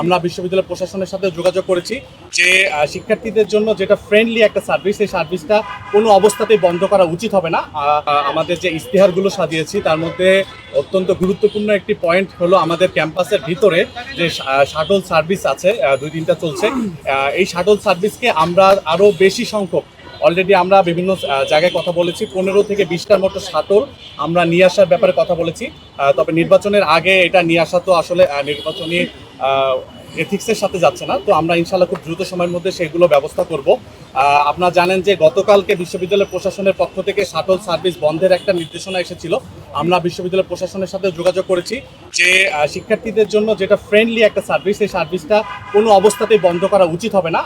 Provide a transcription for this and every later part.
আমরা বিশ্ববিদ্যালয় প্রশাসনের সাথে যোগাযোগ করেছি যে শিক্ষার্থীদের জন্য যেটা ফ্রেন্ডলি একটা সার্ভিস সেই সার্ভিসটা কোনো অবস্থাতেই বন্ধ করা উচিত হবে না। আমাদের যে ইশতেহারগুলো সাজিয়েছি, তার মধ্যে অত্যন্ত গুরুত্বপূর্ণ একটি পয়েন্ট হলো আমাদের ক্যাম্পাসের ভিতরে যে শাটল সার্ভিস আছে দুই দিনটা চলছে। এই শাটল সার্ভিসকে আমরা আরও বেশি সংখ্যক অলরেডি আমরা বিভিন্ন জায়গায় কথা বলেছি। পনেরো থেকে বিশটার মতো শাটল আমরা নিয়ে আসার ব্যাপারে কথা বলেছি। তবে নির্বাচনের আগে এটা নিয়ে আসা তো আসলে নির্বাচনী এথিক্সের সাথে যাচ্ছে না। তো আমরা ইনশাল্লাহ খুব দ্রুত সময়ের মধ্যে সেগুলো ব্যবস্থা করব। আপনারা জানেন যে গতকালকে বিশ্ববিদ্যালয় প্রশাসনের পক্ষ থেকে শাটল সার্ভিস বন্ধের একটা নির্দেশনা এসেছিল। আমরা বিশ্ববিদ্যালয় প্রশাসনের সাথে যোগাযোগ করেছি যে শিক্ষার্থীদের জন্য যেটা ফ্রেন্ডলি একটা সার্ভিস সেই সার্ভিসটা কোনো অবস্থাতেই বন্ধ করা উচিত হবে না।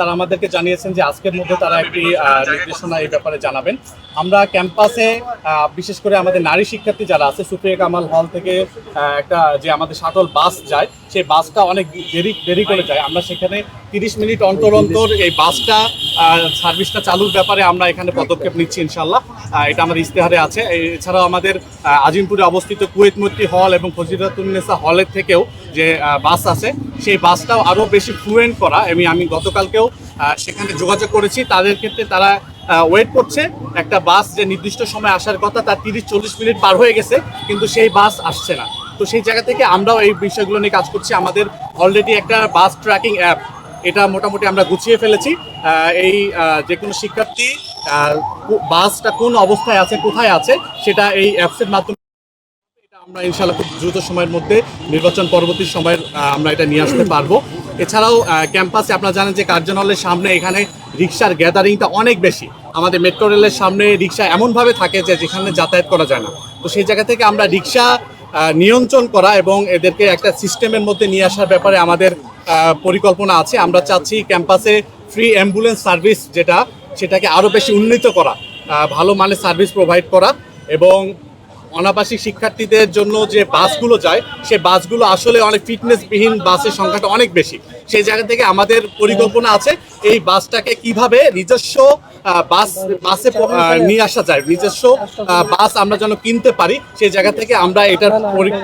তারা আমাদেরকে জানিয়েছেন যে আজকের মধ্যে তারা একটি নির্দেশনা এই ব্যাপারে জানাবেন। আমরা ক্যাম্পাসে বিশেষ করে আমাদের নারী শিক্ষার্থী যারা আছে সুফিয়া কামাল হল থেকে একটা যে আমাদের শাটল বাস যায়, সেই বাসটা অনেক দেরি দেরি করে যায়। আমরা সেখানে তিরিশ মিনিট অন্তর অন্তর এই বাসটা সার্ভিসটা চালুর ব্যাপারে আমরা এখানে পদক্ষেপ নিচ্ছি ইনশাল্লাহ এটা আমাদের ইশতেহারে আছে। এছাড়াও আমাদের আজিমপুরে অবস্থিত কুয়েত মৈত্রী হল এবং ফজিরাতুন্নেসা হলের থেকেও যে বাস আছে সেই বাসটাও আরও বেশি ফ্লুয়েন্ট করা। আমি আমি গতকালকেও সেখানে যোগাযোগ করেছি। তাদের ক্ষেত্রে তারা ওয়েট করছে। একটা বাস যে নির্দিষ্ট সময় আসার কথা, তার তিরিশ, চল্লিশ মিনিট পার হয়ে গেছে, কিন্তু সেই বাস আসছে না। তো সেই জায়গা থেকে আমরাও এই বিষয়গুলো নিয়ে কাজ করছি। আমাদের অলরেডি একটা বাস ট্র্যাকিং অ্যাপ এটা মোটামুটি আমরা গুছিয়ে ফেলেছি। এই যে কোনো শিক্ষার্থী বাসটা কোন অবস্থায় আছে, কোথায় আছে, সেটা এই অ্যাপসের মাধ্যমে আমরা ইনশাল্লাহ খুব দ্রুত সময়ের মধ্যে নির্বাচন পরবর্তী সময়ের আমরা এটা নিয়ে আসতে পারব। এছাড়াও ক্যাম্পাসে আপনারা জানেন যে কার্জন সামনে এখানে রিক্সার গ্যাদারিংটা অনেক বেশি। আমাদের মেট্রো রেলের সামনে রিক্সা এমনভাবে থাকে যে যেখানে যাতায়াত করা যায় না। তো সেই জায়গা থেকে আমরা রিক্সা নিয়ন্ত্রণ করা এবং এদেরকে একটা সিস্টেমের মধ্যে নিয়ে আসার ব্যাপারে আমাদের পরিকল্পনা আছে। আমরা চাচ্ছি ক্যাম্পাসে ফ্রি অ্যাম্বুলেন্স সার্ভিস যেটা, সেটাকে আরও বেশি উন্নীত করা ভালো মানের সার্ভিস প্রোভাইড করা এবং অনাবাসিক শিক্ষার্থীদের জন্য যে বাসগুলো যায়, সে বাসগুলো আসলে অনেক ফিটনেসবিহীন বাসের সংখ্যাটা অনেক বেশি। সেই জায়গা থেকে আমাদের পরিকল্পনা আছে এই বাসটাকে কীভাবে নিজস্ব বাস বাসে নিয়ে আসা যায়। নিজস্ব বাস আমরা যেন কিনতে পারি, সেই জায়গা থেকে আমরা এটার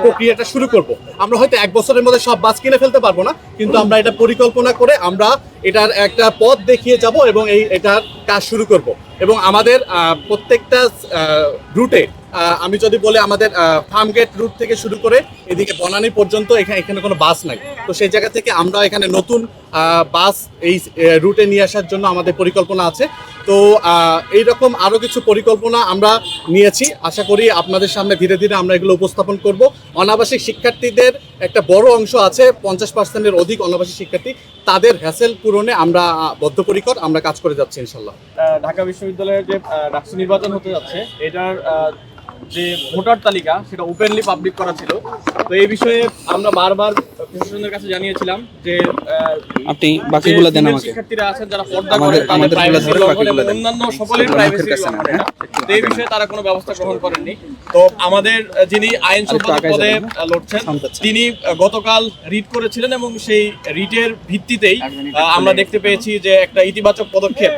প্রক্রিয়াটা শুরু করব। আমরা হয়তো এক বছরের মধ্যে সব বাস কিনে ফেলতে পারব না, কিন্তু আমরা এটা পরিকল্পনা করে আমরা এটার একটা পথ দেখিয়ে যাব এবং এই এটার কাজ শুরু করব। এবং আমাদের প্রত্যেকটা রুটে আমি যদি বলি আমাদের ফার্ম গেট রুট থেকে শুরু করে এদিকে বনানী পর্যন্ত এখানে এখানে কোনো বাস নাই। তো সেই জায়গা থেকে আমরা এখানে নতুন বাস এই রুটে নিয়ে আসার জন্য আমাদের পরিকল্পনা আছে। তো আহ, এইরকম আরও কিছু পরিকল্পনা আমরা নিয়েছি। আশা করি আপনাদের সামনে ধীরে ধীরে আমরা এগুলো উপস্থাপন করব। অনাবাসিক শিক্ষার্থীদের একটা বড় অংশ আছে পঞ্চাশ পার্সেন্টের অধিক অনাবাসিক শিক্ষার্থী তাদের হ্যাসেল পূরণে আমরা বদ্ধপরিকর আমরা কাজ করে যাচ্ছি ইনশাল্লাহ ঢাকা বিশ্ববিদ্যালয়ের যে ডাকসু নির্বাচন হতে যাচ্ছে এটার যে ভোটার তালিকা সেটা ওপেনলি পাবলিক করা ছিল। তো এই বিষয়ে আমরা বারবার প্রশাসনের কাছে জানিয়েছিলাম যে আপনি বাকিগুলো দেন আমাকে। শিক্ষার্থীরা আছেন যারা পর্দা তাদের প্রাইভেসি দেন। অন্যান্য সকলের প্রাইভেসি এই বিষয়ে তারা কোনো ব্যবস্থা গ্রহণ করেননি। তো আমাদের যিনি আইন সম্পাদক পদে লড়ছেন তিনি গতকাল রিট করেছিলেন এবং সেই রিটের ভিত্তিতেই আমরা দেখতে পেয়েছি যে একটা ইতিবাচক পদক্ষেপ।